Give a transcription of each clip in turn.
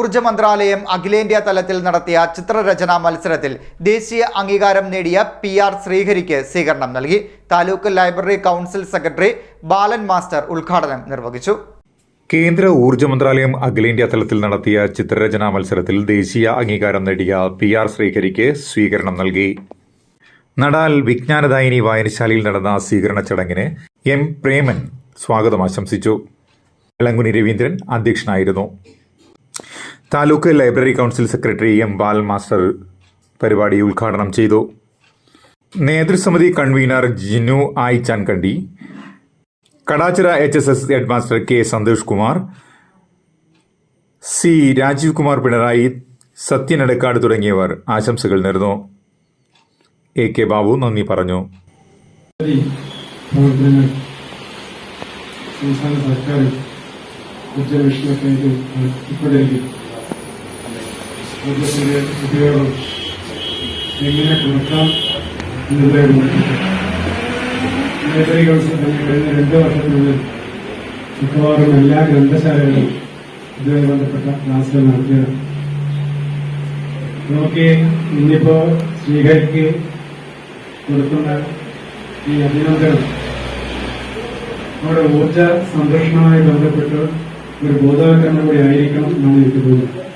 ഊർജ മന്ത്രാലയം അഖിലേന്ത്യാ തലത്തിൽ നടത്തിയ ചിത്രരചനാ മത്സരത്തിൽ ദേശീയ അംഗീകാരം നേടിയ പി ആർ ശ്രീഹരിക്ക് സ്വീകരണം നൽകി. Taluk library council secretary Balan master ഉദ്ഘാടനം നിർവഹിച്ചു. കേന്ദ്ര ഊർജ മന്ത്രാലയം അഖിലേന്ത്യാ തലത്തിൽ നടത്തിയ ചിത്രരചനാ മത്സരത്തിൽ ദേശീയ അംഗീകാരം നേടിയ പി ആർ ശ്രീഹരിക്ക് സ്വീകരണം നൽകി. നടാൽ വിജ്ഞാനദായിനി വായനശാലയിൽ നടന്ന സ്വീകരണ ചടങ്ങിന് എം പ്രേമൻ സ്വാഗതം ആശംസിച്ചു. വെളങ്കുനി രവീന്ദ്രൻ അധ്യക്ഷനായിരുന്നു. Taluk library council secretary M Bal master പരിപാടി ഉദ്ഘാടനം ചെയ്തു. നേതൃസമിതി കൺവീനർ ജിനു ആയി Chankandi Kadachira H S S headmaster K Santhosh Kumar. C Rajeev Kumar Pinarayi Sathyan സത്യനടക്കാട് തുടങ്ങിയവർ ആശംസകൾ നേർന്നു. എ കെ ബാബു നന്ദി പറഞ്ഞു. സംസ്ഥാന സർക്കാർ ഉച്ചവിഷയമൊക്കെ നടത്തിക്കൊണ്ടിരിക്കും ഊർജത്തിന്റെ ഉപയോഗം എങ്ങനെ കൊടുക്കാം എന്നുള്ളതിനെ ലൈബ്രറി കൗൺസിൽ കഴിഞ്ഞ രണ്ട് വർഷത്തിനുള്ളിൽ മിക്കവാറും എല്ലാ ഗ്രന്ഥശാലകളും ഇതുമായി ബന്ധപ്പെട്ട ക്ലാസുകൾ നടത്തിയത് നമുക്ക് ഇന്നിപ്പോ ശ്രീഹരിക്ക് കൊടുക്കുന്ന ഈ അഭിനന്ദനം നമ്മുടെ ഊർജ സംരക്ഷണവുമായി ബന്ധപ്പെട്ട് ഒരു ബോധവൽക്കരണം കൂടി ആയിരിക്കണം എന്നാണ് എനിക്ക് തോന്നുന്നത്.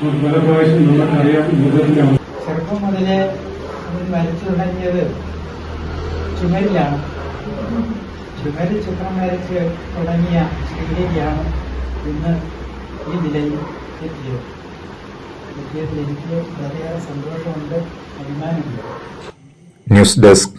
പല പ്രാവശ്യം നമുക്കറിയാം അവസ്ഥ ചെറുപ്പം മുതലേ വരച്ചു തുടങ്ങിയത് ചുമരിലാണ്. ചുമരിൽ ചിത്രം വരച്ച് തുടങ്ങിയ ശ്രീദേവിയാണ് ഇന്ന് ഈ നിലയിൽ എത്തിയത്. എത്തിയതിൽ എനിക്ക് വളരെയേറെ സന്തോഷമുണ്ട് അഭിമാനമുണ്ട്. News desk.